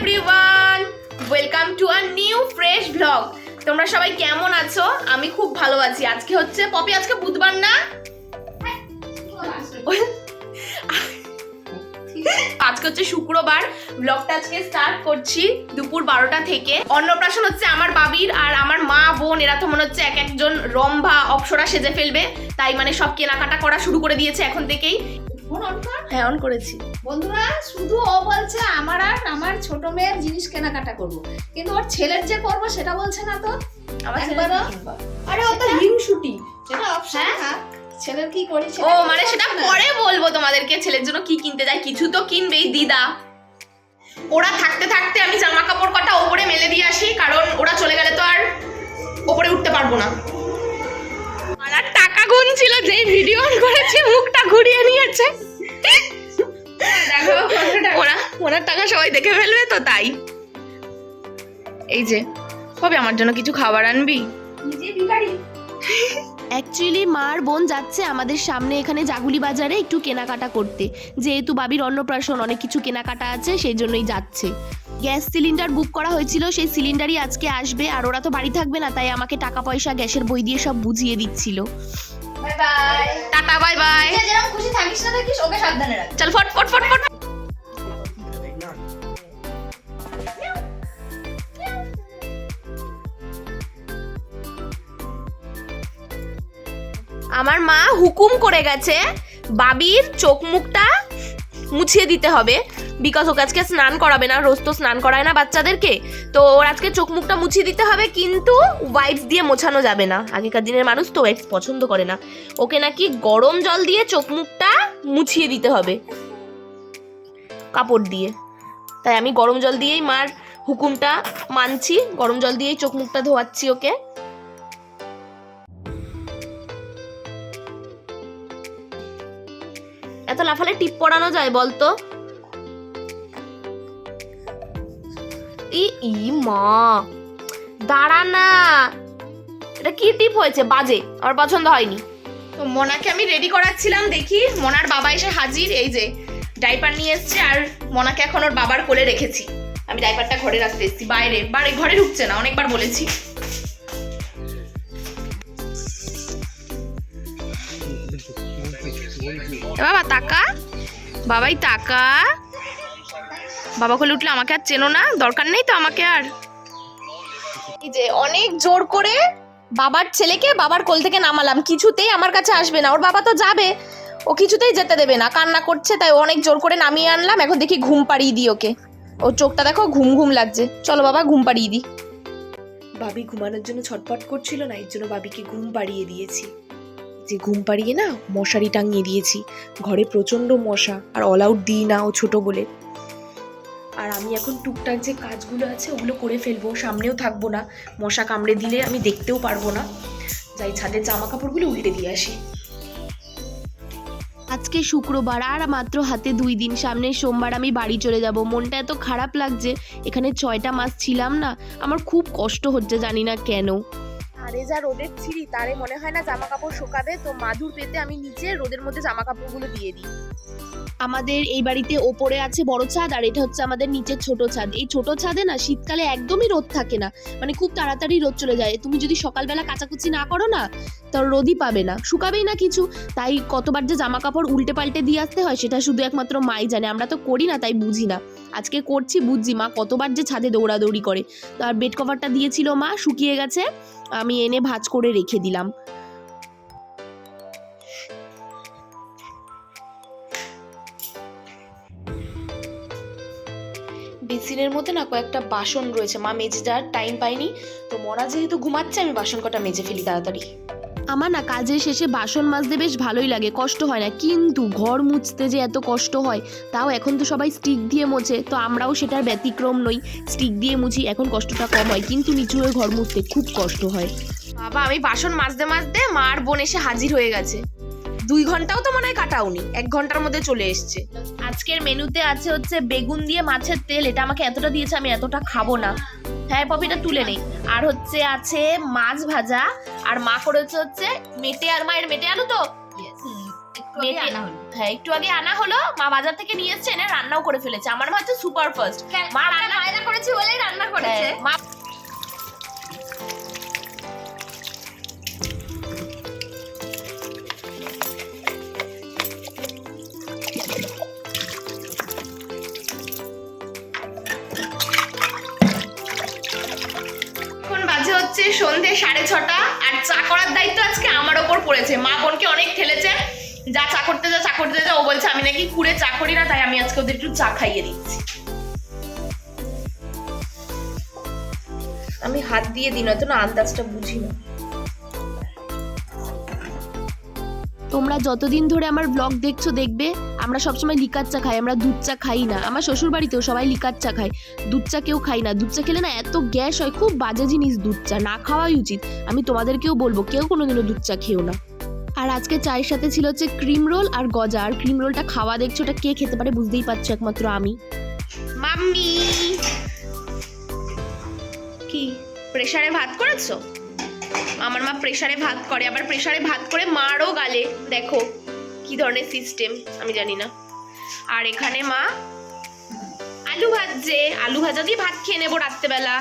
Everyone welcome to a new fresh vlog তোমরা সবাই কেমন আছো? আমি খুব ভালো আছি। আজকে হচ্ছে, পপি, আজকে বুধবার না? আজকে হচ্ছে শুক্রবার। ব্লগটা আজকে স্টার্ট করছি দুপুর বারোটা থেকে। অন্নপ্রাশন হচ্ছে আমার বাবির আর আমার মা, বোন, এরা তো মনে হচ্ছে এক একজন রম্ভা অপসরা সেজে ফেলবে। তাই মানে সব কেনাকাটা করা শুরু করে দিয়েছে এখন থেকেই। ফোন অন কর। হ্যাঁ অন করেছি। বন্ধুরা শুধু ও বলছে আমার আর আমার ছোট মেয়ের জিনিস কেনাকাটা করব। কিন্তু ওর ছেলের যে করব সেটা বলছে না তো? আমার একবারও? আরে ও তো হিংসুটি সেটা অপশন হ্যাঁ? ছেলের কি করি ও মানে সেটা পরে বলব তোমাদেরকে ছেলের জন্য কি কিনতে যায় কিছু তো কিনবেই দিদা। ওরা থাকতে থাকতে আমি জামা কাপড় কটা ওপরে মেলে দিয়ে আসি কারণ ওরা চলে গেলে তো আর ওপরে উঠতে পারব না। আর টাকা গুনছিল যেই ভিডিও অন করেছে মুখটা ঘুরিয়ে নিয়েছে। ওরা ওনার টাকা সবাই দেখে ফেলবে তো তাই। এই যে কবে আমার জন্য কিছু খাবার আনবি? অ্যাকচুয়ালি মার বোন যাচ্ছে আমাদের সামনে এখানে জাগুলি বাজারে একটু কেনাকাটা করতে। যেহেতু বাবির অন্নপ্রাশন অনেক কিছু কেনাকাটা আছে সেই জন্যই যাচ্ছে। গ্যাস সিলিন্ডার বুক করা হয়েছিল সেই সিলিন্ডারই আজকে আসবে। আর ওরা তো বাড়ি থাকবে না তাই আমাকে টাকা পয়সা গ্যাসের বই দিয়ে সব বুঝিয়ে দিচ্ছিল। Bye bye. Tata bye bye. যেরকম খুশি থাকিস না থাকিস ওকে সাবধানে রাখ। চল ফট ফট ফট ফট আমার মা হুকুম করে গেছে বাবির চোখ মুখটা মুছিয়ে দিতে হবে। বিকজ ওকে আজকে স্নান করাবে না, রোজ তো স্নান করায় না বাচ্চাদেরকে। তো ওর আজকে চোখ মুখটা মুছিয়ে দিতে হবে, কিন্তু ওয়াইপস দিয়ে মোছানো যাবে না। আগেকার দিনের মানুষ তো ওয়াইপস পছন্দ করে না। ওকে নাকি গরম জল দিয়ে চোখ মুখটা মুছিয়ে দিতে হবে। কাপড় দিয়ে। তাই আমি গরম জল দিয়েই মার হুকুমটা মানছি। গরম জল দিয়েই চোখ মুখটা ধোয়াচ্ছি ওকে। এত লাফালে টিপ পড়ানো যায় বলতো? ই ই, মা। দাঁড়া না। এটা কি টিপ হয়েছে? বাজে, আমার পছন্দ হয়নি। তো মোনাকে আমি রেডি করাচ্ছিলাম দেখি, মোনার বাবা এসে হাজির, এই যে ডাইপার নিয়ে এসছে আর মোনাকে এখন ওর বাবার কোলে রেখেছি। আমি ডাইপারটা ঘরে রাখতে এসেছি, বাইরে, বাড়ি, ঘরে ঢুকছে না, অনেকবার বলেছি। বাবা তাকা। বাবাই তাকা। বাবা কোলে উঠলে আমাকে আর চেনো না দরকার নেই তো আমাকে আর। এই যে অনেক জোর করে বাবার ছেলেকে বাবার কোল থেকে নামালাম কিছুতেই আমার কাছে আসবে না। ওর বাবা তো যাবে ও কিছুতেই যেতে দেবে না কান্না করছে তাই অনেক জোর করে নামিয়ে আনলাম এখন দেখি ঘুম পাড়িয়ে দিই ওকে। ওর চোখটা দেখো ঘুম ঘুম লাগছে। চলো বাবা ঘুম পাড়িয়ে দিই। বাবি ঘুমানোর জন্য ছটপট করছিল না এর জন্য বাবিকে ঘুম পাড়িয়ে দিয়েছি। যে ঘুম পাড়িয়ে না মশারি টাঙিয়ে দিয়েছি। ঘরে প্রচণ্ড মশা, আর অল আউট দিই না ও ছোট বলে। আর আমি এখন টুকটাক যে কাজগুলো আছে ওগুলো করে ফেলব, সামনেও থাকব না। মশা কামড়ে দিলে আমি দেখতেও পারব না। যাই ছাদের জামা কাপড়গুলো উল্টে দিয়ে আসি। আজকে শুক্রবার, আর মাত্র হাতে দুই দিন। সামনের সোমবার আমি বাড়ি চলে যাব। মনটা এত খারাপ লাগছে, এখানে ছয়টা মাস ছিলাম না। আমার খুব কষ্ট হচ্ছে জানি না কেন। আরে যা রোদের ছিঁড়ি, তারে মনে হয় না জামা কাপড় শুকাবে, তো মাদুর পেতে আমি নিচে রোদের মধ্যে জামা কাপড়গুলো দিয়ে দিই। আমাদের এই বাড়িতে ওপরে আছে বড় ছাদ, আর এটা হচ্ছে আমাদের নিচের ছোট ছাদ। এই ছোট ছাদে না শীতকালে একদমই রোদ থাকে না। মানে খুব তাড়াতাড়ি রোদ চলে যায়। তুমি যদি সকালবেলা কাচাকুচি না করো না, তো রোদই পাবে না। শুকাবেই না কিছু। তাই কতবার যে জামা কাপড় উল্টে পাল্টে দিয়ে আসতে হয়, সেটা শুধু একমাত্র মাই জানে। আমরা তো করি না, তাই বুঝি না। আজকে করছি, বুঝছি। মা কতবার যে ছাদে দৌড়াদৌড়ি করে। তো আর বেড কভারটা দিয়েছিল মা, শুকিয়ে গেছে। আমি এনে ভাঁজ করে রেখে দিলাম। বেসিনের মধ্যে না কয়েকটা বাসন রয়েছে। মা মেজে যাওয়ার টাইম পাইনি তো মরা যেহেতু ঘুমাচ্ছে আমি বাসন কটা মেজে ফেলি তাড়াতাড়ি। আমার না কাজের শেষে বাসন মাজতে বেশ ভালোই লাগে কষ্ট হয় না। কিন্তু ঘর মুছতে যে এত কষ্ট হয় তাও এখন তো সবাই স্টিক দিয়ে মোছে তো আমরাও সেটার ব্যতিক্রম নই। স্টিক দিয়ে মুছি এখন কষ্টটা কম হয় কিন্তু নিচু হয়ে ঘর মুছতে খুব কষ্ট হয়। বাবা আমি বাসন মাজতে মাজতে মার বোন এসে হাজির হয়ে গেছে। দুই ঘন্টাও তো মনে হয় কাটাওনি এক ঘণ্টার মধ্যে চলে এসছে। আজকের মেনুতে আছে হচ্ছে বেগুন দিয়ে মাছের তেল এটা আমাকে এতটা দিয়েছে আমি এতটা খাব না। হ্যাঁ পপিটা তুলে নেই। আর হচ্ছে আছে মাছ ভাজা আর মা করেছে হচ্ছে মেটে আর মায়ের মেটে আলু তো? একটু মেটে- আনা হ্যাঁ একটু আগে আনা হলো মা বাজার থেকে নিয়ে এসছে এনে রান্নাও করে ফেলেছে। আমার মা হচ্ছে সুপার ফাস্ট মা রান্না রান্না করেছি বলেই রান্না করেছে। হ্যাঁ, মা আর চা করার দায়িত্ব আজকে আমার ওপর পড়েছে। মা বোনকে অনেক ঠেলেছে। যা চা করতে যা, চা করতে যা, ও বলছে, আমি নাকি কুড়ে চা করি না, তাই আমি আজকে ওদের একটু চা খাইয়ে দিচ্ছি। আমি হাত দিয়ে দিই, নয়তো না আন্দাজটা বুঝি না। তোমরা যতদিন ধরে আমার ব্লগ দেখছ, দেখবে আমরা সবসময় লিকার চা খাই, আমরা দুধ চা খাই না। আমার শ্বশুর বাড়িতেও সবাই লিকার চা খায়, দুধ চা কেউ খাই না। দুধ চা খেলে না এত গ্যাস হয়, খুব বাজে জিনিস দুধ চা, না খাওয়াই উচিত। আমি তোমাদেরকেও বলব, কেউ কোনোদিনও দুধ চা খেও না। আর আজকে চায়ের সাথে ছিল হচ্ছে ক্রিম রোল আর গজা। আর ক্রিম রোলটা খাওয়া দেখছ, ওটা কে খেতে পারে বুঝতেই পারছ একমাত্র আমি। মাম্মি! কি, প্রেসারে ভাত করেছ? আমার মা প্রেসারে ভাত করে, আবার প্রেসারে ভাত করে মারও গালে। দেখো। কি ধরনের সিস্টেম আমি জানি না। আর এখানে মা, আলু ভাজছে। আলু ভাজা দিয়ে ভাত খেয়ে নেব রাত্রেবেলা।